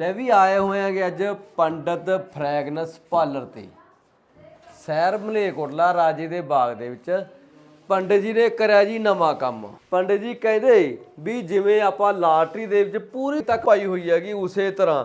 ਲੈ ਵੀ ਆਏ ਹੋਏ ਆਂਗੇ ਅੱਜ ਪੰਡਤ ਫ੍ਰੈਗਨੈਂਸ ਪਾਰਲਰ ਤੇ। ਸੈਰ ਮਲੇਕੋਟਲਾ ਰਾਜੇ ਦੇ ਬਾਗ ਦੇ ਵਿੱਚ ਪੰਡਤ ਜੀ ਨੇ ਕਰਿਆ ਜੀ ਨਵਾਂ ਕੰਮ। ਪੰਡਤ ਜੀ ਕਹਿੰਦੇ ਵੀ ਜਿਵੇਂ ਆਪਾਂ ਲਾਟਰੀ ਦੇ ਵਿੱਚ ਪੂਰੀ ਤੱਕ ਪਾਈ ਹੋਈ ਹੈਗੀ ਉਸੇ ਤਰ੍ਹਾਂ,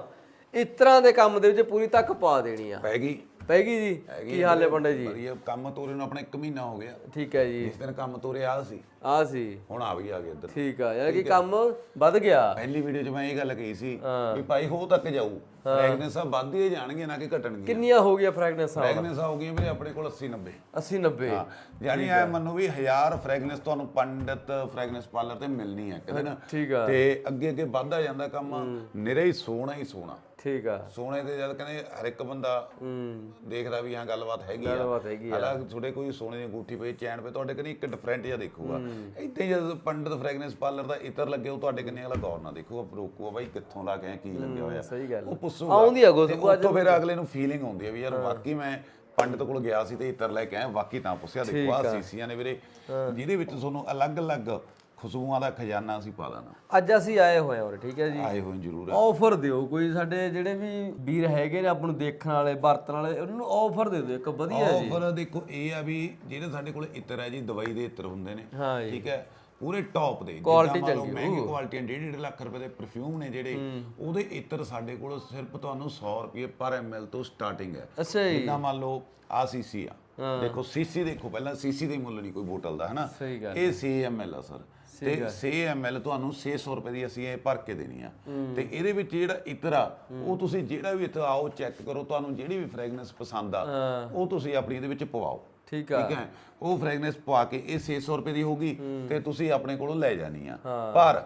ਇਸ ਤਰ੍ਹਾਂ ਦੇ ਕੰਮ ਦੇ ਵਿੱਚ ਪੂਰੀ ਤੱਕ ਪਾ ਦੇਣੀ ਆ। ਪੈ ਗਈ। ਪੈਗੀ ਜੀ? ਕੀ ਹਾਲ ਹੈ ਪੰਡਤ ਜੀ? ਵਧੀਆ ਕੰਮ ਤੋਰੇ ਨੂੰ ਆਪਣਾ 1 ਮਹੀਨਾ ਹੋ ਗਿਆ। ਠੀਕ ਹੈ ਜੀ। ਇਸ ਦਿਨ ਕੰਮ ਤੋਰੇ ਆ ਸੀ। ਆ ਸੀ। ਹੁਣ ਆ ਵੀ ਆ ਗਿਆ ਇੱਧਰ। ਠੀਕ ਆ ਯਾਨੀ ਕਿ ਕੰਮ ਵੱਧ ਗਿਆ। ਪਹਿਲੀ ਵੀਡੀਓ 'ਚ ਮੈਂ ਇਹ ਗੱਲ ਕਹੀ ਸੀ ਵੀ ਭਾਈ ਹੋ ਤੱਕ ਜਾਊ। ਫ੍ਰੈਗਨੈਂਸ ਆ ਵੱਧਦੀ ਹੀ ਜਾਣਗੀਆਂ ਨਾ ਕਿ ਘਟਣਗੀਆਂ। ਕਿੰਨੀਆਂ ਹੋ ਗਈਆਂ ਫ੍ਰੈਗਨੈਂਸ ਆ ਫ੍ਰੈਗਨੈਂਸ ਹੋ ਗਈਆਂ ਵੀਰੇ ਆਪਣੇ ਕੋਲ 80 90 80 90 ਹਾਂ ਯਾਨੀ ਐ ਮੰਨੋ ਵੀ 1000 ਫ੍ਰੈਗਨੈਂਸ ਤੁਹਾਨੂੰ ਪੰਡਤ ਫ੍ਰੈਗਨੈਂਸ ਪਾਰਲਰ ਤੇ ਮਿਲਣੀ ਹੈ ਕਿਤੇ ਨਾ। ਠੀਕ ਆ। ਤੇ ਅੱਗੇ ਅੱਗੇ ਵੱਧਦਾ ਜਾਂਦਾ ਕੰਮ ਨਿਰਾ ਹੀ ਸੋਹਣਾ ਹੀ ਸੋਹਣਾ। ਠੀਕ ਆ। ਸੋਹਣੇ ਤੇ ਜਦ ਕਹਿੰਦੇ ਹਰ ਇੱਕ ਬੰਦਾ ਹੂੰ। ਦੇਖਦਾ ਵੀ ਹਾਂ ਗੱਲਬਾਤ ਹੈਗੀ ਆ। ਗੱਲਬਾਤ ਹੈਗੀ ਆ। ਹਾਲਾਂਕਿ ਤੁਹਾਡੇ ਕੋਈ ਸੋਨੇ ਦੀ ਅੰਗੂਠੀ ਪਈ ਚੈਨ ਪਈ ਤੁਹਾਡੇ ਕਨੀ ਇੱਕ ਡਿਫਰੈਂਟ ਜਿਹਾ ਦੇਖੂਗਾ। ਇੱਥੇ ਜਦ ਪੰਡਤ ਫ੍ਰੈਗਨੈਂਸ ਪਾਰਲਰ ਦਾ ਇਤਰ ਲੱਗੇ ਉਹ ਤੁਹਾਡੇ ਕਨੀ ਅਗਲਾ ਗੌਰ ਨਾ ਦੇਖੂਗਾ ਰੋਕੂਗਾ ਬਾਈ ਕਿੱਥੋਂ ਲਾ ਕੇ ਕੀ ਲੱਗਿਆ ਹੋਇਆ। ਸਹੀ ਗੱਲ ਉਹ ਪੁੱਛੂਗਾ ਆਉਂਦੀ ਆ ਗੁੱਸ ਤੇ ਉੱਥੋਂ ਫਿਰ ਅਗਲੇ ਨੂੰ ਫੀਲਿੰਗ ਆਉਂਦੀ ਹੈ ਵੀ ਯਾਰ ਵਾਕਈ ਮੈਂ ਪੰਡਤ ਕੋਲ ਗਿਆ ਸੀ ਤੇ ਇਤਰ ਲੈ ਕੇ ਆਇਆ ਵਾਕਈ ਤਾਂ ਪੁੱਛਿਆ ਦੇਖੋ ਆ। ਸੀਸੀਆਂ ਨੇ ਵੀਰੇ ਜਿਹਦੇ ਵਿੱਚ ਤੁਹਾਨੂੰ ਅਲੱਗ-ਅਲੱਗ ਖੁਸ਼ਬੂਆਂ ਦਾ ਖਜ਼ਾਨਾ ਅਸੀਂ ਪਾ ਦੇਣਾ। ਅੱਜ ਅਸੀਂ ਆਏ ਹੋਏ ਹਾਂ ਉਰੇ ਠੀਕ ਹੈ ਜੀ? ਆਏ ਹੋਏ ਜ਼ਰੂਰ। ਆ। ਆਫਰ ਦਿਓ ਕੋਈ ਸਾਡੇ ਜਿਹੜੇ ਵੀ ਵੀਰ ਹੈਗੇ ਨੇ ਆਪਾਂ ਨੂੰ ਦੇਖਣ ਵਾਲੇ ਵਰਤਣ ਵਾਲੇ ਉਹਨਾਂ ਨੂੰ ਆਫਰ ਦੇ ਦਿਓ ਇੱਕ ਵਧੀਆ ਜੀ। ਆਫਰ ਦੇਖੋ ਇਹ ਆ ਵੀ ਜਿਹੜੇ ਸਾਡੇ ਕੋਲ ਇਤਰ ਹੈ ਜੀ ਦਵਾਈ ਦੇ ਇਤਰ ਹੁੰਦੇ ਨੇ। ਹਾਂ ਜੀ। ਠੀਕ ਹੈ? ਪੂਰੇ ਟੌਪ ਦੇ ਲਓ ਚੰਗੀ ਮਹਿੰਗੀ ਕੁਆਲਿਟੀ 1.5 ਲੱਖ ਰੁਪਏ ਦੇ ਪਰਫਿਊਮ ਨੇ ਜਿਹੜੇ ਉਹਦੇ ਇਤਰ ਸਾਡੇ ਕੋਲ ਸਿਰਫ ਤੁਹਾਨੂੰ 100 ਰੁਪਏ ਪਰ ਐਮਐਲ ਤੋਂ ਸਟਾਰਟਿੰਗ ਹੈ। ਅੱਛਾ ਜੀ। ਜਿੱਦਾਂ ਮੰਨ ਲਓ ਆ ਸੀਸੀ ਆ। ਦੇਖੋ ਸੀਸੀ ਦੇਖੋ ਪਹਿਲਾਂ ਸੀਸੀ ਦੇ ਮੁੱਲ ਨਹੀਂ ਕੋਈ ਬੋਤਲ ਦਾ ਹਨਾ? ਇਹ 6 ml ਆ ਸਰ। ਤੇ 6 ml ਤੁਹਾਨੂੰ 600 ਰੁਪਏ ਦੀ ਅਸੀਂ ਇਹ ਭਰ ਕੇ ਦੇਣੀ ਆ। ਤੇ ਇਹਦੇ ਵਿੱਚ ਜਿਹੜਾ ਇਤਰ ਉਹ ਤੁਸੀਂ ਜਿਹੜਾ ਵੀ ਇੱਥੇ ਆਓ ਚੈੱਕ ਕਰੋ ਤੁਹਾਨੂੰ ਜਿਹੜੀ ਵੀ ਫ੍ਰੈਗਨੈਂਸ ਪਸੰਦ ਆ ਉਹ ਤੁਸੀਂ ਆਪਣੀ ਇਹਦੇ ਵਿੱਚ ਪਵਾਓ। ਠੀਕ ਆ। ਠੀਕ ਹੈ? ਉਹ ਫ੍ਰੈਗਨੈਂਸ ਪਵਾ ਕੇ ਇਹ 600 ਰੁਪਏ ਦੀ ਹੋਊਗੀ ਤੇ ਤੁਸੀਂ ਆਪਣੇ ਕੋਲੋਂ ਲੈ ਜਾਣੀ ਆ। ਪਰ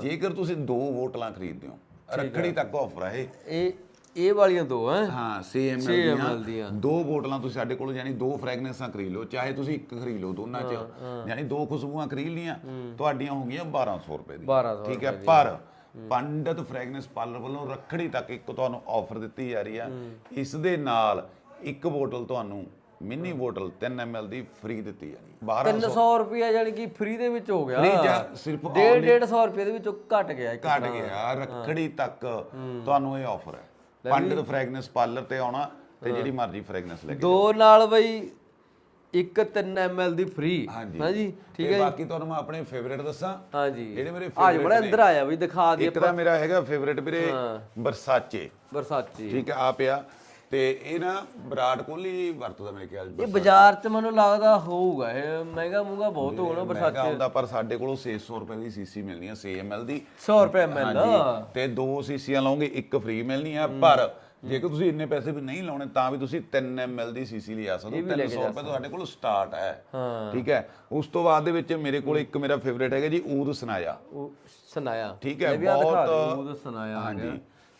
ਜੇਕਰ ਤੁਸੀਂ ਦੋ ਬੋਤਲਾਂ ਖਰੀਦਦੇ ਹੋ ਰੱਖੜੀ ਤੱਕ ਆਫਰ ਆ ਇਹ ਇਹ ਵਾਲੀਆਂ ਦੋ ਹੈ? ਹਾਂ 6 ml ml ਦੀਆਂ। ਦੋ ਬੋਤਲਾਂ ਤੁਸੀਂ ਸਾਡੇ ਕੋਲੋਂ ਯਾਨੀ ਦੋ ਫ੍ਰੈਗਨੈਂਸਾਂ ਖਰੀਦ ਲਓ ਚਾਹੇ ਤੁਸੀਂ ਇੱਕ ਖਰੀਦ ਲਓ ਦੋਨਾਂ ਚ। ਯਾਨੀ ਦੋ ਖੁਸ਼ਬੂਆਂ ਖਰੀਦ ਲੀਆਂ ਤੁਹਾਡੀਆਂ ਹੋ ਗਈਆਂ 1200 ਰੁਪਏ ਦੀ 1200 ਠੀਕ ਹੈ ਪਰ ਪੰਡਤ ਫ੍ਰੈਗਨੈਂਸ ਪਾਰਲਰ ਵੱਲੋਂ ਰੱਖੜੀ ਤੱਕ ਇੱਕ ਤੁਹਾਨੂੰ ਆਫਰ ਦਿੱਤੀ ਜਾ ਰਹੀ ਆ। ਇਸ ਦੇ ਨਾਲ ਇੱਕ ਬੋਤਲ ਤੁਹਾਨੂੰ ਮਿੰਨੀ ਬੋਤਲ 3 ml ਦੀ ਫ੍ਰੀ ਦਿੱਤੀ ਜਾਣੀ 1200 300 ਰੁਪਿਆ ਜਾਨੀ ਕਿ ਫ੍ਰੀ ਦੇ ਵਿੱਚ ਹੋ ਗਿਆ। Free ਜਾਂ ਸਿਰਫ ਡੇਢ ਡੇਢ ਸੌ ਰੁਪਏ ਦੇ ਵਿੱਚੋਂ ਘਟ ਗਿਆ ਘਟ ਗਿਆ ਰੱਖੜੀ ਤੱਕ ਤੁਹਾਨੂੰ ਇਹ ਆਫਰ ਹੈ। ਪੰਡਤ ਫ੍ਰੈਗਨੈਂਸ ਪਾਰਲਰ ਤੇ ਆਉਣਾ ਤੇ ਜਿਹੜੀ ਮਰਜ਼ੀ ਫ੍ਰੈਗਨੈਂਸ ਲੈ ਕੇ ਦੋ ਨਾਲ ਬਈ ਇੱਕ 3 ml ਦੀ ਫ੍ਰੀ ਹਾਂਜੀ। ਠੀਕ ਤੇ ਬਾਕੀ ਤੁਹਾਨੂੰ ਮੈਂ ਆਪਣੇ ਫੇਵਰੇਟ ਦੱਸਾਂ। ਹਾਂਜੀ। ਜਿਹੜੇ ਮੇਰੇ ਆ ਜਾ ਬੜਾ ਅੰਦਰ ਆਇਆ ਬਈ ਦਿਖਾ ਦੀ ਇੱਕ ਤਾਂ ਮੇਰਾ ਹੈਗਾ ਫੇਵਰੇਟ ਵੀਰੇ ਬਰਸਾਚੇ। ਬਰਸਾਤੀ ਠੀਕ ਹੈ ਆ। ਪਿਆ ਤੇ ਇਹ ਨਾ ਵਿਰਾਟ ਕੋਹਲੀ ਵਰਤਦਾ ਮੇਰੇ ਖਿਆਲ ਇਹ ਬਾਜ਼ਾਰ 'ਚ ਮੈਨੂੰ ਲੱਗਦਾ ਹੋਊਗਾ ਇਹ ਮਹਿੰਗਾ ਮੂੰਗਾ ਬਹੁਤ ਹੋਣਾ ਬਰਸਾਤੀ ਮਹਿੰਗਾ ਹੁੰਦਾ ਪਰ ਸਾਡੇ ਕੋਲੋਂ 600 ਰੁਪਏ ਦੀ ਸੀਸੀ ਮਿਲਣੀ ਹੈ 6 ml ਦੀ। 100 ਰੁਪਏ ml ਹਾਂਜੀ ਤੇ ਦੋ ਸੀਸੀਆਂ ਲਓਗੇ ਇੱਕ ਫ੍ਰੀ ਮਿਲਣੀ ਆ ਪਰ ਜੇਕਰ ਤੁਸੀਂ ਇੰਨੇ ਪੈਸੇ ਵੀ ਨਹੀਂ ਲਾਉਣੇ ਤਾਂ ਵੀ ਤੁਸੀਂ 3 ml ਦੀ ਸੀਸੀ ਲਿਆ ਸਕਦੇ ਹੋ। 300 ਰੁਪਏ ਤੁਹਾਡੇ ਕੋਲ ਸਟਾਰਟ ਹੈ। ਠੀਕ ਹੈ? ਉਸ ਤੋਂ ਬਾਅਦ ਦੇ ਵਿੱਚ ਮੇਰੇ ਕੋਲ ਇੱਕ ਮੇਰਾ ਫੇਵਰੇਟ ਹੈਗਾ ਜੀ ਊਦ ਸਨਾਇਆ। ਉਹ ਸੁਨਾਇਆ। ਠੀਕ ਹੈ? ਬਹੁਤ ਉਹਦਾ ਸੁਨਾਇਆ ਹਾਂਜੀ।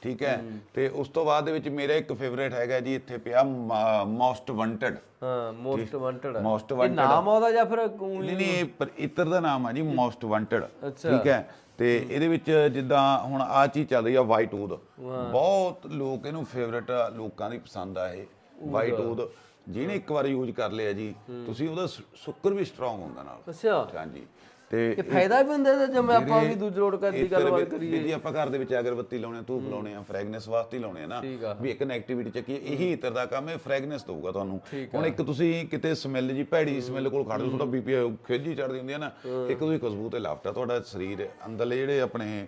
ਠੀਕ ਹੈ? ਤੇ ਉਸ ਤੋਂ ਬਾਅਦ ਦੇ ਵਿੱਚ ਮੇਰਾ ਇੱਕ ਫੇਵਰੇਟ ਹੈਗਾ ਜੀ ਇੱਥੇ ਪਿਆ ਮੋਸਟ ਵਾਂਟਡ ਹਾਂ ਮੋਸਟ ਵਾਂਟਡ ਮੋਸਟ ਇਹ ਵਾਂਟਡ ਨਾਮ ਆਉਦਾ ਜਾਂ ਫਿਰ ਕੋਈ ਨਹੀਂ ਪਰ ਇਤਰ ਦਾ ਨਾਮ ਆ ਜੀ ਮੋਸਟ ਵਾਂਟਡ ਠੀਕ ਹੈ? ਤੇ ਇਹਦੇ ਵਿੱਚ ਜਿੱਦਾਂ ਹੁਣ ਆ ਚੀਜ਼ ਚੱਲ ਰਹੀ ਆ ਵਾਈਟ ਊਦ ਬਹੁਤ ਲੋਕ ਇਹਨੂੰ ਫੇਵਰਟ ਲੋਕਾਂ ਦੀ ਪਸੰਦ ਆ ਇਹ ਵਾਈਟ ਊਦ ਜਿਹਨੇ ਇੱਕ ਵਾਰ ਯੂਜ਼ ਕਰ ਲਿਆ ਜੀ ਤੁਸੀਂ ਉਹਦਾ ਸ਼ੁਕਰ ਵੀ ਸਟਰੋਂਗ ਹੁੰਦਾ ਨਾਲ। ਅੱਛਾ। ਹਾਂਜੀ। ਤੇ ਇਹ ਫਾਇਦਾ ਵੀ ਹੁੰਦਾ ਇਹਦਾ ਜਿਵੇਂ ਆਪਾਂ ਵੀ ਦੂਜੇ ਰੋਡ ਦੀ ਇਤਰ ਗੱਲਬਾਤ ਕਰੀਏ। ਜੀ ਆਪਾਂ ਘਰ ਦੇ ਵਿੱਚ ਅਗਰਬੱਤੀ ਲਾਉਣੇ ਆ ਧੂਪ ਲਾਉਣੇ ਆ ਫ੍ਰੈਗਨੈਂਸ ਵਾਸਤੇ ਹੀ ਲਾਉਣੇ ਆ ਨਾ। ਵੀ ਇੱਕ ਨੈਗੇਟਿਵਿਟੀ ਚੱਕੀ ਇਹੀ ਇਤਰ ਦਾ ਕੰਮ ਹੈ ਫ੍ਰੈਗਨੈਂਸ ਦਊਗਾ ਤੁਹਾਨੂੰ। ਹੁਣ ਇੱਕ ਤੁਸੀਂ ਕਿਤੇ ਸਮੈਲ ਜੀ ਭੈੜੀ ਸਮੈਲ ਕੋਲ ਖੜਦੇ ਹੋ ਤੁਹਾਡਾ ਬੀਪੀ ਖੇਜੀ ਚੜਦੀ ਹੁੰਦੀ ਹੈ ਨਾ ਇੱਕ ਤੁਸੀਂ ਖੁਸ਼ਬੂ ਤੇ ਲਾਫਟਾ ਤੁਹਾਡਾ ਸਰੀਰ ਅੰਦਰਲੇ ਜਿਹੜੇ ਆਪਣੇ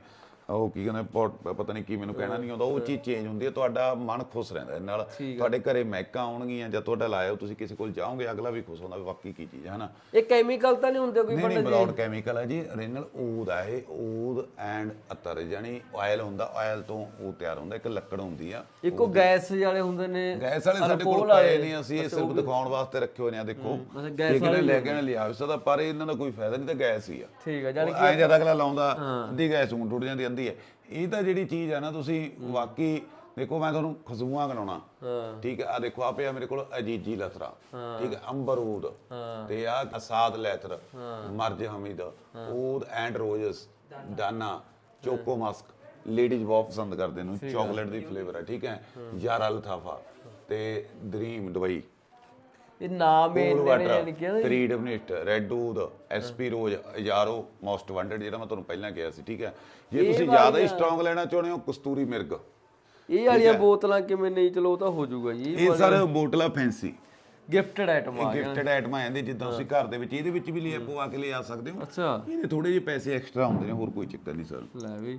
ਉਹ ਕੀ ਕਹਿੰਦੇ ਪਤਾ ਨਹੀਂ ਕੀ ਮੈਨੂੰ ਕਹਿਣਾ ਨਹੀਂ ਆਉਂਦਾ ਉਹ ਚੀਜ਼ ਚੇਂਜ ਹੁੰਦੀ ਹੈ ਤੁਹਾਡਾ ਮਨ ਖੁਸ਼ ਰਹਿੰਦਾ ਇਹ ਨਾਲ ਤੁਹਾਡੇ ਘਰੇ ਮਹਿਕਾਂ ਆਉਣਗੀਆਂ ਜਾਂ ਤੁਹਾਡਾ ਲਾਇਓ ਤੁਸੀਂ ਕਿਸੇ ਕੋਲ ਜਾਓਗੇ ਅਗਲਾ ਵੀ ਖੁਸ਼ ਹੁੰਦਾ ਵੀ ਵਾਕਈ ਕੀ ਚੀਜ਼ ਹੈ ਹਨਾ? ਇਹ ਕੈਮੀਕਲ ਤਾਂ ਨਹੀਂ ਹੁੰਦੇ ਕੋਈ ਨਹੀਂ ਨਹੀਂ ਬਲੌਡ ਕੈਮੀਕਲ ਹੈ ਜੀ ਰੀਨਲ ਊਦ ਹੈ ਇਹ ਊਦ ਐਂਡ ਅਤਰ ਜਾਨੀ ਆਇਲ ਹੁੰਦਾ ਆਇਲ ਤੋਂ ਉਹ ਤਿਆਰ ਹੁੰਦਾ ਇੱਕ ਲੱਕੜ ਹੁੰਦੀ ਆ ਇੱਕੋ ਗੈਸ ਵਾਲੇ ਹੁੰਦੇ ਨੇ ਗੈਸ ਵਾਲੇ ਸਾਡੇ ਕੋਲ ਪਏ ਨਹੀਂ ਅਸੀਂ ਇਹ ਸਿਰਫ ਦਿਖਾਉਣ ਵਾਸਤੇ ਰੱਖੇ ਹੋਏ ਨੇ ਆ ਦੇਖੋ। ਅੱਛਾ, ਗੈਸ ਇਹ ਕਿਹਨੇ ਲੈ ਕੇ ਨਾ। ਲਿਆ ਵੀ ਸਕਦਾ ਪਰ ਇਹਨਾਂ ਦਾ ਕੋਈ ਫਾਇਦਾ ਨਹੀਂ ਤਾਂ ਗੈਸ ਹੀ ਆ। ਠੀਕ ਹੈ ਜਾਨੀ ਐਂ ਜਦ ਅਗਲਾ ਲਾਉਂਦਾ ਅੱਧੀ ਗੈਸ ਨੂੰ ਟੁੱਟ ਜਾਂਦੀ ਅੱਧੀ ਹੈ। ਇਹ ਤਾਂ ਜਿਹੜੀ ਚੀਜ਼ ਹੈ ਨਾ ਤੁਸੀਂ ਵਾਕਈ ਦੇਖੋ ਮੈਂ ਤੁਹਾਨੂੰ ਖੁਸ਼ਬੂਆਂ ਗਣਾਉਣਾ। ਠੀਕ ਹੈ ਆ ਦੇਖੋ ਆ ਪਿਆ ਮੇਰੇ ਕੋਲ ਅਜੀਜੀ ਲਤਰਾ ਠੀਕ ਹੈ। ਅੰਬਰੂਦ ਤੇ ਆ ਅਸਾਦ ਲੈਤਰ ਮਰਜ ਹਮੀਦ ਊਦ ਐਂਡ ਰੋਜ਼ਸ ਦਾਨਾ। ਚੋਕੋ ਮਸਕ ਲੇਡੀਜ਼ ਬਹੁਤ ਪਸੰਦ ਕਰਦੇ ਨੂੰ ਚਾਕਲੇਟ ਦੀ ਫਲੇਵਰ ਹੈ ਠੀਕ ਹੈ। ਯਾਰਾ ਲਥਾਫਾ ਤੇ ਡ੍ਰੀਮ ਦੁਬਈ ਇਹ ਨਾਮ ਹੀ ਇੰਨੇ ਨੇ ਵਾਟਰ ਕਿ three definite red oud SP rose ਯਾਰੋ most wanted ਜਿਹੜਾ ਮੈਂ ਤੁਹਾਨੂੰ ਪਹਿਲਾਂ ਕਿਹਾ ਸੀ ਠੀਕ ਹੈ? ਜੇ ਤੁਸੀਂ ਜ਼ਿਆਦਾ ਹੀ ਸਟਰੋਂਗ ਲੈਣਾ ਚਾਹੁੰਦੇ ਹੋ ਕਸਤੂਰੀ ਮਿਰਗ। ਇਹ ਵਾਲੀਆਂ ਬੋਤਲਾਂ ਕਿਵੇਂ ਨਹੀਂ ਚਲੋ ਉਹ ਤਾਂ ਹੋ ਜਾਊਗਾ ਜੀ ਇਹ ਸਰ ਬੋਟਲਾ ਫੈਂਸੀ ਗਿਫਟਡ ਆਈਟਮ ਆ ਗਿਫਟਡ ਆਈਟਮਾਂ ਆਂਦੇ ਜਿੱਦਾਂ ਤੁਸੀਂ ਘਰ ਦੇ ਵਿੱਚ ਇਹਦੇ ਵਿੱਚ ਵੀ ਲੈ ਪਵਾ ਕੇ ਲਿਆ ਸਕਦੇ ਹੋ। ਅੱਛਾ। ਇਹਦੇ ਥੋੜੇ ਜਿਹੇ ਪੈਸੇ ਐਕਸਟਰਾ ਹੁੰਦੇ ਨੇ ਹੋਰ ਕੋਈ ਚੱਕਰ ਨਹੀਂ ਸਰ ਲੈ ਵੀ।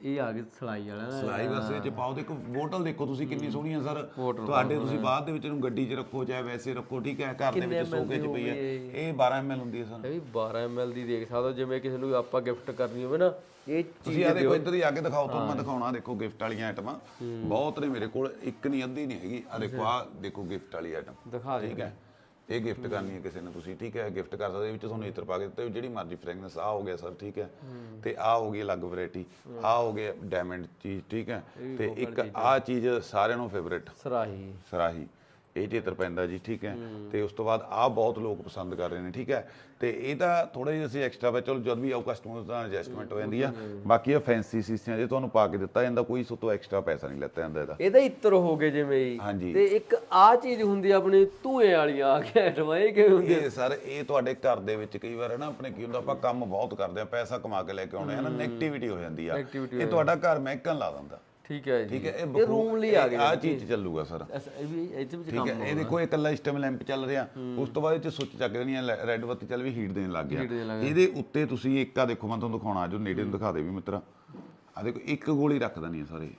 ਇਹ ਆ ਗਈ ਸਲਾਈ ਵਾਲਾ ਨਾ ਸਲਾਈ ਵਾਸਤੇ ਚ ਪਾਓ ਦੇਖੋ ਬੋਟਲ ਦੇਖੋ ਤੁਸੀਂ ਕਿੰਨੀ ਸੋਹਣੀ ਹੈ ਸਰ। ਤੁਹਾਡੇ ਤੁਸੀਂ ਬਾਅਦ ਦੇ ਵਿੱਚ ਇਹਨੂੰ ਗੱਡੀ 'ਚ ਰੱਖੋ ਚਾਹੇ ਵੈਸੇ ਰੱਖੋ ਠੀਕ ਹੈ ਘਰ ਦੇ ਵਿੱਚ ਸੋਕੇ 'ਚ ਪਈ ਹੈ। ਇਹ 12 ml ਹੁੰਦੀ ਹੈ ਸਰ। ਇਹ ਵੀ 12 ml ਦੀ ਦੇਖ ਸਕਦੇ ਹੋ ਜਿਵੇਂ ਕਿਸੇ ਨੂੰ ਆਪਾਂ ਗਿਫਟ ਕਰਨੀ ਹੋਵੇ ਨਾ ਇਹ ਚੀਜ਼ ਤੁਸੀਂ ਆ ਦੇਖੋ ਇੱਧਰ ਹੀ ਆ ਕੇ ਦਿਖਾਓ ਤੁਹਾਨੂੰ ਮੈਂ ਦਿਖਾਉਣਾ ਦੇਖੋ ਗਿਫਟ ਵਾਲੀਆਂ ਆਈਟਮਾਂ ਬਹੁਤ ਨੇ ਮੇਰੇ ਕੋਲ ਇੱਕ ਨਹੀਂ ਅੱਧੀ ਨਹੀਂ ਹੈਗੀ। ਆ ਦੇਖੋ ਆ ਦੇਖੋ ਗਿਫਟ ਵਾਲੀ ਆਈਟਮ ਦਿਖਾ ਦੇ ਠੀਕ ਹੈ। ਇਹ ਗਿਫਟ ਕਰਨੀ ਹੈ ਕਿਸੇ ਨੂੰ ਤੁਸੀਂ ਠੀਕ ਹੈ? ਗਿਫਟ ਕਰ ਸਕਦੇ ਵਿੱਚ ਤੁਹਾਨੂੰ ਇਤਰ ਪਾ ਕੇ ਦਿੱਤੇ ਜਿਹੜੀ ਮਰਜ਼ੀ ਫ੍ਰੈਗਨੈਂਸ ਆ ਹੋ ਗਿਆ ਸਰ ਠੀਕ ਹੈ? ਤੇ ਆ ਹੋ ਗਈ ਅਲੱਗ ਵੈਰਾਈਟੀ ਆ ਹੋ ਗਿਆ ਡਾਇਮੰਡ ਚੀਜ਼ ਠੀਕ ਹੈ? ਤੇ ਇੱਕ ਆ ਚੀਜ਼ ਸਾਰਿਆਂ ਨੂੰ ਫੇਵਰੇਟ ਸਰਾਹੀ। ਸਰਾਹੀ। ਇਹ ਚਿੱਤਰ ਪੈਂਦਾ ਜੀ ਠੀਕ ਹੈ? ਤੇ ਉਸ ਤੋਂ ਬਾਅਦ ਆ ਬਹੁਤ ਲੋਕ ਪਸੰਦ ਕਰ ਰਹੇ ਨੇ ਠੀਕ ਹੈ? ਤੇ ਇਹ ਤਾਂ ਥੋੜਾ ਜਿਹਾ ਅਸੀਂ ਐਕਸਟਰਾ ਵਾ ਚਲੋ ਜਦ ਵੀ ਆਉ ਕਸਟਮਰ ਦਾ ਐਡਜਸਟਮੈਂਟ ਹੋ ਜਾਂਦੀ ਆ। ਬਾਕੀ ਇਹ ਫੈਂਸੀ ਸੀਸੀਆਂ ਜੇ ਤੁਹਾਨੂੰ ਪਾ ਕੇ ਦਿੱਤਾ ਜਾਂਦਾ ਕੋਈ ਸੋ ਤੋਂ ਐਕਸਟਰਾ ਪੈਸਾ ਨਹੀਂ ਲੈਤਾ ਜਾਂਦਾ ਇਹਦਾ। ਇਹਦਾ ਇੱਤਰ ਹੋ ਗਏ ਜਿਵੇਂ ਹੀ। ਤੇ ਇੱਕ ਆ ਚੀਜ਼ ਹੁੰਦੀ ਆ ਆਪਣੀ ਧੂਏ ਵਾਲੀਆਂ ਆ ਕੇ ਆਈਟਮਾਂ ਇਹ ਕਿਵੇਂ ਹੁੰਦੀ ਇਹ ਸਰ ਇਹ ਤੁਹਾਡੇ ਘਰ ਦੇ ਵਿੱਚ ਕਈ ਵਾਰ ਹੈ ਨਾ ਆਪਣੇ ਕੀ ਹੁੰਦਾ ਆਪਾਂ ਕੰਮ ਬਹੁਤ ਕਰਦੇ ਆ ਪੈਸਾ ਕਮਾ ਕੇ ਲੈ ਕੇ ਆਉਣੇ ਆ ਨਾ ਨੈਗੇਟਿਵਿਟੀ ਹੋ ਜਾਂਦੀ ਆ। ਇਹ ਤੁਹਾਡਾ ਘਰ ਮਹਿਕਣ ਲਾ ਦਿੰਦਾ। ਠੀਕ ਹੈ ਜੀ। ਠੀਕ ਹੈ ਇਹ ਰੂਮ ਲਈ ਆ ਗਏ ਆ ਚੀਜ਼ ਚੱਲੂਗਾ ਸਰ। ਇਹ ਵੀ ਇਹਦੇ ਵਿੱਚ ਠੀਕ ਹੈ ਇਹ ਦੇਖੋ ਇਹ ਇਕੱਲਾ ਸਟਮ ਲੈਂਪ ਚੱਲ ਰਿਹਾ। ਉਸ ਤੋਂ ਬਾਅਦ ਇਹ ਚ ਸੁੱਚ ਚੱਕ ਦੇਣੀ ਹੈ ਰੈੱਡ ਬੱਤੀ ਚੱਲ ਵੀ ਹੀਟ ਦੇਣ ਲੱਗ ਗਿਆ। ਇਹਦੇ ਉੱਤੇ ਤੁਸੀਂ ਇੱਕ ਆ ਦੇਖੋ ਮੈਂ ਤੁਹਾਨੂੰ ਦਿਖਾਉਣਾ ਜੋ ਨੇੜੇ ਨੂੰ ਦਿਖਾ ਦੇ ਵੀ ਮਿੱਤਰਾ। ਆ ਦੇਖੋ ਇੱਕ ਗੋਲੀ ਰੱਖ ਦੇਣੀ ਹੈ ਸਾਰੇ।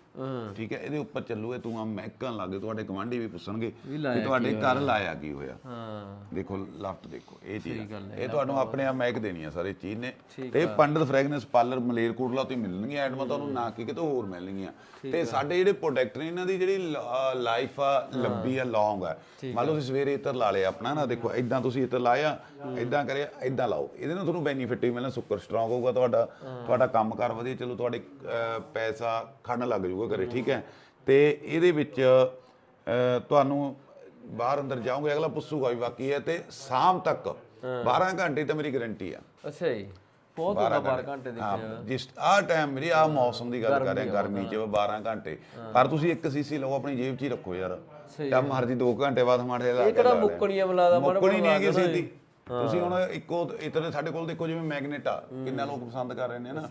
ਠੀਕ ਹੈ ਇਹਦੇ ਉੱਪਰ ਚੱਲੂਏ ਤੂੰ ਆ ਮਹਿਕਣ ਲੱਗੇ ਤੁਹਾਡੇ ਗਵਾਂਢੀ ਵੀ ਪੁੱਛਣਗੇ ਵੀ ਤੁਹਾਡੇ ਘਰ ਲਾਇਆ ਕੀ ਹੋਇਆ। ਹਾਂ। ਦੇਖੋ ਲੈਫਟ ਦੇਖੋ ਇਹ ਚੀਜ਼ ਆ। ਇਹ ਤੁਹਾਨੂੰ ਆਪਣੇ ਆਪ ਮਹਿਕ ਦੇਣੀ ਆ ਸਾਰੇ ਚੀਜ਼ ਨੇ। ਤੇ ਪੰਡਤ ਫ੍ਰੈਗਨੈਂਸ ਪਾਰਲਰ ਮਲੇਰਕੋਟਲਾ ਤੋਂ ਮਿਲਣਗੀਆਂ ਐਡਮਾਂ ਤੁਹਾਨੂੰ ਨਾ ਕਿ ਕਿਤੇ ਹੋਰ ਮਿਲਣਗੀਆਂ। ਤੇ ਸਾਡੇ ਜਿਹੜੇ ਪ੍ਰੋਡਕਟ ਨੇ ਇਹਨਾਂ ਦੀ ਜਿਹੜੀ ਲਾਈਫ ਆ ਲੰਬੀ ਆ ਲੌਂਗ ਆ। ਮੰਨ ਲਓ ਤੁਸੀਂ ਸਵੇਰੇ ਇਤਰ ਲਾ ਲਿਆ ਆਪਣਾ ਨਾ ਦੇਖੋ ਇਦਾਂ ਤੁਸੀਂ ਇਤਰ ਲਾਇਆ ਇਦਾਂ ਕਰਿਆ ਇਦਾਂ ਲਾਓ। ਇਹਦੇ ਨਾਲ ਤੁਹਾਨੂੰ ਬੈਨੀਫਿਟ ਵੀ ਮਿਲਣਾ ਸੁੱਕਰ ਸਟਰੋਂਗ ਹੋਊਗਾ ਤੁਹਾਡਾ ਤੁਹਾਡਾ ਕੰਮ ਕਰ ਵਧੀਆ ਚਲੋ ਤੁਹਾਡੇ ਪੈਸਾ ਖੜਨ ਲੱਗ ਜਾਊਗਾ ਘਰੇ ਠੀਕ ਹੈ? ਤੇ ਇਹਦੇ ਵਿੱਚ ਤੁਹਾਨੂੰ ਬਾਹਰ ਅੰਦਰ ਜਾਓਗੇ ਅਗਲਾ ਪੁੱਛੂਗਾ ਵੀ ਬਾਕੀ ਹੈ ਤੇ ਸ਼ਾਮ ਤੱਕ 12 ਘੰਟੇ ਤਾਂ ਮੇਰੀ ਗਾਰੰਟੀ ਆ। ਅੱਛਾ ਜੀ। ਬਹੁਤ ਹੁੰਦਾ 12 ਘੰਟੇ। ਦੇ ਜਿਸ ਆ ਟਾਈਮ ਮੇਰੀ ਆ ਮੌਸਮ ਦੀ ਗੱਲ ਕਰ ਰਿਹਾ ਗਰਮੀ ਚ 12 ਘੰਟੇ। ਪਰ ਤੁਸੀਂ ਇੱਕ ਸੀਸੀ ਲਓ ਆਪਣੀ ਜੇਬ 'ਚ ਹੀ ਰੱਖੋ ਯਾਰ। ਜਾਂ ਮਰਜ਼ੀ 2 ਘੰਟੇ ਬਾਅਦ ਮਾੜੇ ਲਾ ਇਹ ਕਿਹੜਾ ਮੁੱਕਣੀਆਂ ਮਿਲਾਦਾ ਮਾੜਾ ਮੁੱਕਣੀ ਨਹੀਂ ਹੈਗੀ ਸਿੱਧੀ। ਤੁਸੀਂ ਹੁਣ ਇੱਕੋ ਇਤਨੇ ਸਾਡੇ ਕੋਲ ਦੇਖੋ ਜਿਵੇਂ ਮੈਗਨੇਟ ਆ ਕਿੰਨਾ ਲੋਕ ਪਸੰਦ ਕਰ ਰਹੇ ਨੇ ਨਾ।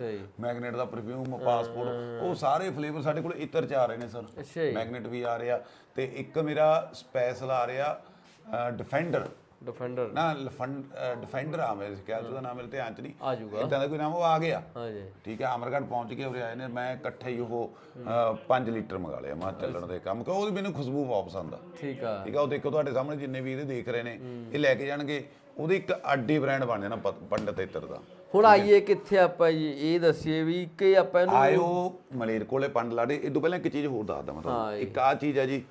ਮੈਗਨੇਟ ਦਾ ਪਰਫਿਊਮ ਪਾਸਪੋਰਟ ਉਹ ਸਾਰੇ ਫਲੇਵਰ ਸਾਡੇ ਕੋਲ ਇਤਰ ਚ ਆ ਰਹੇ ਨੇ ਸਰ ਮੈਗਨੇਟ ਵੀ ਆ ਰਿਹਾ ਤੇ ਇੱਕ ਮੇਰਾ ਸਪੈਸ਼ਲ ਆ ਰਿਹਾ ਡਿਫੈਂਡਰ ਡਿਫੈਂਡਰ ਨਾ ਡਿਫੈਂਡਰ ਆ ਮੇਰੇ ਖਿਆਲ ਚ ਉਹਦਾ ਨਾਮ ਮੇਰੇ ਧਿਆਨ ਚ ਨਹੀਂ। ਆ ਜਾਊਗਾ। ਇਦਾਂ ਦਾ ਕੋਈ ਨਾਮ ਉਹ ਆ ਗਿਆ। ਹਾਂ ਜੀ ਠੀਕ ਹੈ ਅਮਰਗੜ੍ਹ ਪਹੁੰਚ ਕੇ ਉਰੇ ਆਏ ਨੇ ਮੈਂ ਇਕੱਠੇ ਹੀ ਉਹ 5 ਲੀਟਰ ਮੰਗਾ ਲਿਆ ਮੈਂ ਚੱਲਣ ਦੇ ਕੰਮ ਕਿ ਉਹਦੀ ਮੈਨੂੰ ਖੁਸ਼ਬੂ ਬਹੁਤ ਪਸੰਦ ਆ। ਠੀਕ ਆ। ਠੀਕ ਆ ਉਹ ਦੇਖੋ ਤੁਹਾਡੇ ਸਾਹਮਣੇ ਜਿੰਨੇ ਵੀ ਇਹਦੇ ਦੇਖ ਰਹੇ ਨੇ ਇਹ ਲੈ ਕੇ ਜਾਣਗੇ ਉਹਦੀ ਇੱਕ ਅੱਡੀ ਬ੍ਰਾਂਡ ਬਣ ਜਾਣਾ ਪੰਡਤ ਇਤਰ ਦਾ। ਹੁਣ ਆਈਏ ਕਿੱਥੇ ਆਪਾਂ ਜੀ ਇਹ ਦੱਸੀਏ ਵੀ ਕਿ ਆਪਾਂ ਇਹਨੂੰ ਆਇਓ ਮਲੇਰ ਕੋਲੇ ਪੰਡ ਲਾੜੇ ਇਹ ਤੋਂ ਪਹਿਲਾਂ ਇੱਕ ਚੀਜ਼ ਹੋਰ ਦੱਸਦਾ ਮੈਂ ਤੁਹਾਨੂੰ। ਇੱਕ ਆ ਚੀਜ਼ ਹੈ ਜੀ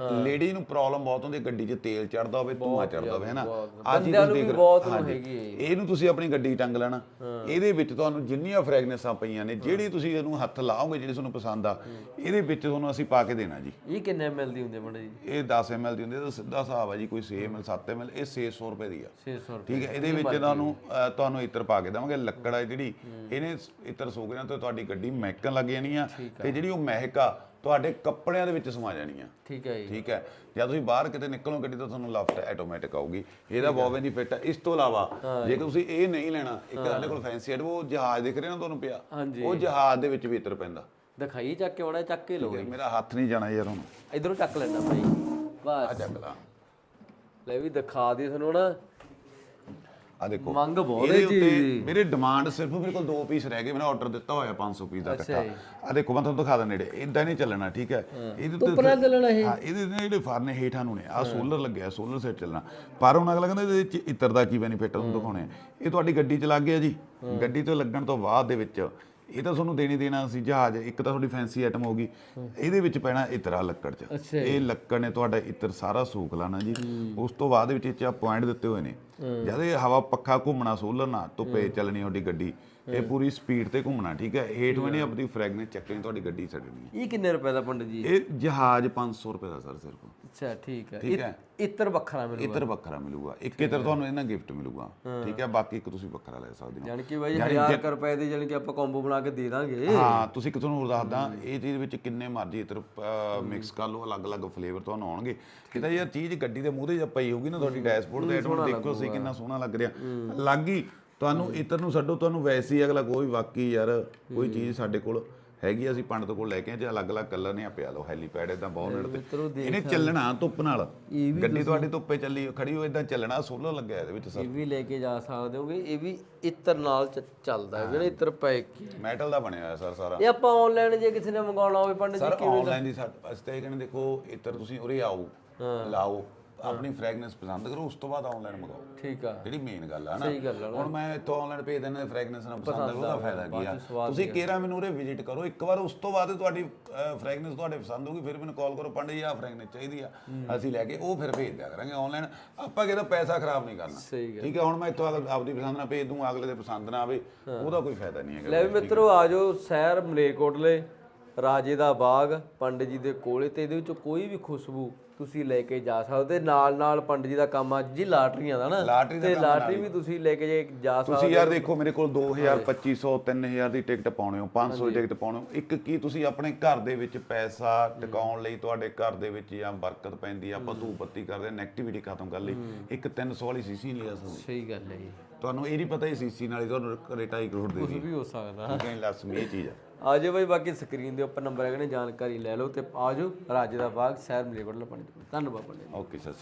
ਲੇਡੀ ਨੂੰ ਪ੍ਰੋਬਲਮ ਬਹੁਤ ਹੁੰਦੀ ਗੱਡੀ 'ਚ ਤੇਲ ਚੜਦਾ ਹੋਵੇ ਧੂਆਂ ਚੜਦਾ ਹੋਵੇ ਹੈਨਾ? ਆ ਚੀਜ਼ ਨੂੰ ਵੀ ਦੇਖ ਬਹੁਤ। ਹੈਗੀ। ਇਹਨੂੰ ਤੁਸੀਂ ਆਪਣੀ ਗੱਡੀ 'ਚ ਟੰਗ ਲੈਣਾ। ਇਹਦੇ ਵਿੱਚ ਤੁਹਾਨੂੰ ਜਿੰਨੀਆਂ ਫ੍ਰੈਗਨੈਂਸਾਂ ਪਈਆਂ ਨੇ ਜਿਹੜੀ ਤੁਸੀਂ ਇਹਨੂੰ ਹੱਥ ਲਾਓਗੇ ਜਿਹੜੀ ਤੁਹਾਨੂੰ ਪਸੰਦ ਆ ਇਹਦੇ ਵਿੱਚ ਤੁਹਾਨੂੰ ਅਸੀਂ ਪਾ ਕੇ ਦੇਣਾ ਜੀ। ਇਹ ਕਿੰਨੇ ml ਦੀ ਹੁੰਦੀ ਬਣੇ ਜੀ? ਇਹ 10 ml ਦੀ ਹੁੰਦੀ ਹੈ ਸਿੱਧਾ ਹਿਸਾਬ ਆ ਜੀ ਕੋਈ 6 ml 7 ml ਇਹ 600 ਰੁਪਏ ਦੀ ਆ। 600 ਰੁਪਏ ਠੀਕ ਹੈ ਇਹਦੇ ਵਿੱਚ ਤੁਹਾਨੂੰ ਤੁਹਾਨੂੰ ਇਤਰ ਪਾ ਕੇ ਦੇਵਾਂਗੇ ਲੱਕੜ ਆ ਜਿਹੜੀ ਇਹਨੇ ਇਤਰ ਨਾਲ ਤੇ ਤੁਹਾਡੀ ਗੱਡੀ ਮਹਿਕਣ ਲੱਗ ਜਾਣੀ ਆ ਤੇ ਜਿਹੜੀ ਉਹ ਮਹਿਕ ਆ ਤੁਹਾਡੇ ਕੱਪੜਿਆਂ ਦੇ ਵਿੱਚ ਸਮਾ ਜਾਣੀ ਆ। ਠੀਕ ਹੈ ਜੀ। ਠੀਕ ਹੈ। ਜਦ ਤੁਸੀਂ ਬਾਹਰ ਕਿਤੇ ਨਿਕਲੋ ਗੱਡੀ ਤਾਂ ਤੁਹਾਨੂੰ ਲਫਟ ਆਟੋਮੈਟਿਕ ਆਊਗੀ। ਇਹਦਾ ਬਹੁਤ ਬੈਨੀਫਿਟ ਹੈ ਇਸ ਤੋਂ ਇਲਾਵਾ ਜੇ। ਤੁਸੀਂ ਇਹ ਨਹੀਂ ਲੈਣਾ ਇੱਕ ਸਾਡੇ ਕੋਲ ਫੈਂਸੀ ਹੈ ਉਹ ਜਹਾਜ਼ ਦਿਖ ਰਿਹਾ ਨਾ ਤੁਹਾਨੂੰ ਪਿਆ। ਉਹ ਜਹਾਜ਼ ਦੇ ਵਿੱਚ ਵੀ ਇਤਰ ਪੈਂਦਾ। ਦਿਖਾਈ ਚੱਕ ਕੇ ਆਉਣਾ ਚੱਕ ਕੇ ਲਓ ਮੇਰਾ ਹੱਥ ਨਹੀਂ ਜਾਣਾ ਯਾਰ ਹੁਣ। ਇਧਰੋਂ ਚੱਕ ਲੈਣਾ ਭਾਈ ਆ ਬਸ ਚੱਕ ਲਾ। ਲੈ ਵੀ ਦਿਖਾ ਦੇ ਤੁਹਾਨੂੰ ਨਾ। ਆ ਦੇਖੋ ਮੰਗ ਬਹੁਤ ਹੈ ਜੀ। ਮੇਰੇ ਡਿਮਾਂਡ ਸਿਰਫ ਮੇਰੇ ਕੋਲ ਦੋ ਪੀਸ ਰਹਿ ਗਏ ਮੈਂ ਆਰਡਰ ਦਿੱਤਾ ਹੋਇਆ 500 ਪੀਸ ਦਾ ਇਕੱਠਾ। ਆ ਦੇਖੋ ਮੈਂ ਤੁਹਾਨੂੰ ਦਿਖਾ ਦਾਂ ਨੇੜੇ ਇਦਾਂ ਨਹੀਂ ਚੱਲਣਾ ਠੀਕ ਹੈ? ਇਹਦੇ ਧੁੱਪ ਨਾਲ ਚੱਲਣਾ ਇਹ। ਹਾਂ ਇਹਦੇ ਨਾਲ ਜਿਹੜੇ ਫਾਰਨੇ ਹੇਠਾਂ ਨੂੰ ਨੇ ਆ ਸੋਲਰ ਲੱਗਿਆ ਸੋਲਰ ਸੈਟ ਚੱਲਣਾ। ਪਰ ਹੁਣ ਅਗਲਾ ਕਹਿੰਦਾ ਇਹਦੇ ਵਿੱਚ ਇਤਰ ਦਾ ਕੀ ਬੈਨੀਫਿਟ ਤੁਹਾਨੂੰ ਦਿਖਾਉਣੇ ਆ। ਇਹ ਤੁਹਾਡੀ ਗੱਡੀ ਚ ਲੱਗ ਗਿਆ ਜੀ। ਗੱਡੀ ਤੋਂ ਲੱਗਣ ਤੋਂ ਬਾਅਦ ਦੇ ਵਿੱਚ ਇਹ ਤਾਂ ਤੁਹਾਨੂੰ ਦੇਣੀ ਦੇਣਾ ਸੀ ਜਹਾਜ਼ ਇੱਕ ਤਾਂ ਤੁਹਾਡੀ ਫੈਂਸੀ ਆਈਟਮ ਹੋਗੀ ਇਹਦੇ ਵਿੱਚ ਪੈਣਾ ਇਤਰਾ ਲੱਕੜ ਚ। ਇਹ ਲੱਕੜ ਨੇ ਤੁਹਾਡਾ ਇਤਰ ਸਾਰਾ ਸੂਖ ਲਾਣਾ ਜੀ। ਉਸ ਤੋਂ ਬਾਅਦ ਵਿੱਚ ਇਹ ਚ ਪੁਆਇੰਟ ਦਿੱਤੇ ਹੋਏ ਨੇ। ਜਦ ਇਹ ਹਵਾ ਪੱਖਾ ਘੁੰਮਣਾ ਸੋਲਰ ਨਾਲ ਧੁੱਪੇ ਚੱਲਣੀ ਤੁਹਾਡੀ ਗੱਡੀ ਇਹ ਪੂਰੀ ਸਪੀਡ ਤੇ ਘੁੰਮਣਾ ਠੀਕ ਹੈ? ਹੇਠ ਵੀ ਨਹੀਂ ਆਪਣੀ ਫ੍ਰੈਗਨੈਂਸ ਚੱਕਣੀ ਤੁਹਾਡੀ ਗੱਡੀ ਛੱਡਣੀ ਇਹ ਕਿੰਨੇ ਰੁਪਏ ਦਾ ਪੰਡਤ ਜੀ? ਇਹ ਜਹਾਜ਼ 500 ਰੁਪਏ ਦਾ ਸਰ ਸਿਰਫ। ਅੱਛਾ ਠੀਕ ਹੈ। ਠੀਕ ਹੈ। ਇਤਰ ਵੱਖਰਾ ਮਿਲੂ ਇਤਰ ਵੱਖਰਾ ਮਿਲੂਗਾ। ਇੱਕ ਇਤਰ ਤੁਹਾਨੂੰ ਇਹਨਾਂ ਗਿਫਟ ਮਿਲੂਗਾ। ਠੀਕ ਹੈ? ਬਾਕੀ ਇੱਕ ਤੁਸੀਂ ਵੱਖਰਾ ਲੈ ਸਕਦੇ ਹੋ। ਯਾਨੀ ਕਿ ਬਾਈ 1000 ਕੁ ਰੁਪਏ ਦੀ ਯਾਨੀ ਕਿ ਆਪਾਂ ਕੰਬੋ ਬਣਾ ਕੇ ਦੇ ਦਾਂਗੇ। ਹਾਂ ਤੁਸੀਂ ਕਿ ਤੁਹਾਨੂੰ ਹੋਰ ਦੱਸਦਾ ਇਹ ਚੀਜ਼ ਵਿੱਚ ਕਿੰਨੇ ਮਰਜ਼ੀ ਇਤਰ ਮਿਕਸ ਕਰ ਲਓ ਅਲੱਗ-ਅਲੱਗ ਫਲੇਵਰ ਤੁਹਾਨੂੰ ਆਉਣਗੇ। ਕਿਤਾ ਯਾਰ ਚੀਜ਼ ਗੱਡੀ ਦੇ ਮੂਹਰੇ ਜਾਂ ਪਈ ਹੋਊਗੀ ਨਾ ਤੁਹਾਡੀ ਡੈਸ਼ਬੋਰਡ ਤੇ ਐਟਮ ਦੇਖੋ ਸੀ ਕਿੰਨਾ ਸੋਹਣਾ ਲੱਗ ਰਿਹਾ। ਲੱਗ ਹੀ ਤੁਹਾਨੂੰ ਇਤਰ ਨੂੰ ਛੱਡੋ ਤੁਹਾਨੂੰ ਵੈਸੇ ਹੀ ਅਗਲਾ ਕੋਈ ਵਾਕਈ ਯਾਰ ਕੋਈ ਚੀਜ਼ ਸਾਡੇ ਕੋਲ ਹੈਗੀ ਅਸੀਂ ਪੰਡਤ ਕੋਲ ਲੈ ਕੇ ਆਏ ਜੇ ਅਲੱਗ-ਅਲੱਗ ਕਲਰ ਨੇ ਆ ਪਿਆ ਲਓ ਹੈਲੀਪੈਡ ਇਦਾਂ ਬੌਨਟ ਮਿੱਤਰੋ ਤੇ। ਇਹਨੇ ਚੱਲਣਾ ਧੁੱਪ ਨਾਲ। ਇਹ ਗੱਡੀ ਤੁਹਾਡੀ ਧੁੱਪੇ ਚੱਲੀ ਖੜੀ ਹੋ ਇਦਾਂ ਚੱਲਣਾ ਸੋਲਰ ਲੱਗਿਆ ਇਹਦੇ ਵਿੱਚ ਸਰ। ਇਹ ਵੀ ਲੈ ਕੇ ਜਾ ਸਕਦੇ ਹੋਗੇ ਇਹ ਵੀ ਇਤਰ ਨਾਲ ਚੱਲਦਾ ਹੈ ਜਿਹੜਾ ਇਤਰ ਪੈਕ ਕੀ ਮੈਟਲ ਦਾ ਬਣਿਆ ਹੋਇਆ ਸਰ ਸਾਰਾ। ਇਹ ਆਪਾਂ ਆਨਲਾਈਨ ਜੇ ਕਿਸੇ ਨੇ ਮੰਗਵਾਉਣਾ ਹੋਵੇ ਪੰਡਿਤ ਜੀ ਸਰ ਆਨਲਾਈਨ ਦੀ? ਸਾਡੇ ਅਸਤੇ ਕਹਿੰਦੇ ਦੇਖੋ ਇੱਧਰ ਤੁਸੀਂ ਉਰੇ ਆਓ ਲਾਓ। ਆਪਣੀ ਫ੍ਰੈਗਨੈਂਸ ਪਸੰਦ ਕਰੋ ਉਸ ਤੋਂ ਬਾਅਦ ਆਨਲਾਈਨ ਮੰਗਾਓ। ਠੀਕ ਆ। ਜਿਹੜੀ ਮੇਨ ਗੱਲ ਆ ਨਾ। ਸਹੀ ਗੱਲ ਆ। ਹੁਣ ਮੈਂ ਇੱਥੋਂ ਆਨਲਾਈਨ ਭੇਜ ਦਿੰਦਾ ਫ੍ਰੈਗਨੈਂਸ ਨਾਲ ਪਸੰਦ ਆ ਉਹਦਾ ਫਾਇਦਾ ਕੀ ਆ? ਤੁਸੀਂ ਕੇਰਾ ਮੈਨੂੰ ਉਰੇ ਵਿਜ਼ਿਟ ਕਰੋ ਇੱਕ ਵਾਰ ਉਸ ਤੋਂ ਬਾਅਦ ਤੁਹਾਡੀ ਫ੍ਰੈਗਨੈਂਸ ਤੁਹਾਡੇ ਪਸੰਦ ਹੋਊਗੀ ਫਿਰ ਮੈਨੂੰ ਕਾਲ ਕਰੋ ਪੰਡਿਤ ਜੀ ਆ ਫ੍ਰੈਗਨੈਂਸ ਚਾਹੀਦੀ ਆ। ਅਸੀਂ ਲੈ ਕੇ ਉਹ ਫਿਰ ਭੇਜ ਦਿਆ ਕਰਾਂਗੇ ਆਨਲਾਈਨ ਆਪਾਂ ਕਿਹਦਾ ਪੈਸਾ ਖਰਾਬ ਨਹੀਂ ਕਰਨਾ। ਠੀਕ ਹੈ ਹੁਣ ਮੈਂ ਇੱਥੋਂ ਆਪਦੀ ਪਸੰਦ ਨਾਲ ਭੇਜ ਦੂੰ ਅਗਲੇ ਦੇ ਪਸੰਦ ਨਾ ਆਵੇ ਉਹਦਾ ਕੋਈ ਫਾਇਦਾ ਨਹੀਂ ਹੈਗਾ। ਲੈ ਵੀ ਮਿੱਤਰੋ ਆਜੋ ਸ਼ਹਿਰ ਮਲੇਕੋਟਲੇ ਰਾਜੇ ਦਾ ਬਾਗ ਪੰਡਿਤ ਜੀ ਦੇ ਕੋਲੇ ਤੇ ਇਹਦੇ ਵਿੱਚੋਂ ਕੋਈ ਵੀ ਖੁਸ਼ਬੂ ਤੁਸੀਂ ਲੈ ਕੇ ਜਾ ਸਕਦੇ ਨਾਲ ਨਾਲ ਪੰਡਿਤ ਜੀ ਦਾ ਕੰਮ ਆ ਜੀ ਲਾਟਰੀਆਂ ਦਾ ਨਾ। ਲਾਟਰੀ ਦਾ ਤੇ ਕੰਮ ਲਾਟਰੀ ਵੀ ਤੁਸੀਂ ਲੈ ਕੇ ਜੇ ਜਾ ਸਕਦੇ ਤੁਸੀਂ ਯਾਰ ਦੇਖੋ ਮੇਰੇ ਕੋਲ 2000 2500 3000 ਦੀ ਟਿਕਟ ਪਾਉਣੇ ਹੋ 500 ਦੀ ਟਿਕਟ ਪਾਉਣੇ ਹੋ। ਇੱਕ ਕੀ ਤੁਸੀਂ ਆਪਣੇ ਘਰ ਦੇ ਵਿੱਚ ਪੈਸਾ ਟਿਕਾਉਣ ਲਈ ਤੁਹਾਡੇ ਘਰ ਦੇ ਵਿੱਚ ਜਾਂ ਬਰਕਤ ਪੈਂਦੀ ਆ ਆਪਾਂ ਧੂਪ ਬੱਤੀ ਕਰਦੇ ਨੈਗੇਟਿਵਿਟੀ ਖਤਮ ਕਰ ਲਈ। ਇੱਕ 300 ਵਾਲੀ ਸੀਸੀ ਨਹੀਂ ਲਿਆ ਸਕਦੇ। ਸਹੀ ਗੱਲ ਹੈ ਜੀ। ਤੁਹਾਨੂੰ ਇਹ ਨਹੀਂ ਪਤਾ ਇਹ ਸੀਸੀ ਨਾਲ ਹੀ ਤੁਹਾਨੂੰ ਘਰੇ 2.5 ਕਰੋੜ ਦੇ ਕੁਝ ਦੀ ਵੀ ਹੋ ਸਕਦਾ। ਠੀਕ ਹੈ ਲਾਜ਼ਮੀ ਇਹ ਚੀਜ਼ ਆ। ਆਜੋ ਬਾਈ ਬਾਕੀ ਸਕਰੀਨ ਦੇ ਉੱਪਰ ਨੰਬਰ ਹੈਗੇ ਨੇ ਜਾਣਕਾਰੀ ਲੈ ਲਓ ਤੇ ਆਜੋ ਰਾਜੇ ਦਾ ਬਾਗ ਸ਼ਹਿਰ ਮਲੇਕੋਟਲੇ ਪੰਡਿਤ ਧੰਨਵਾਦ ਜੀ। Okay sir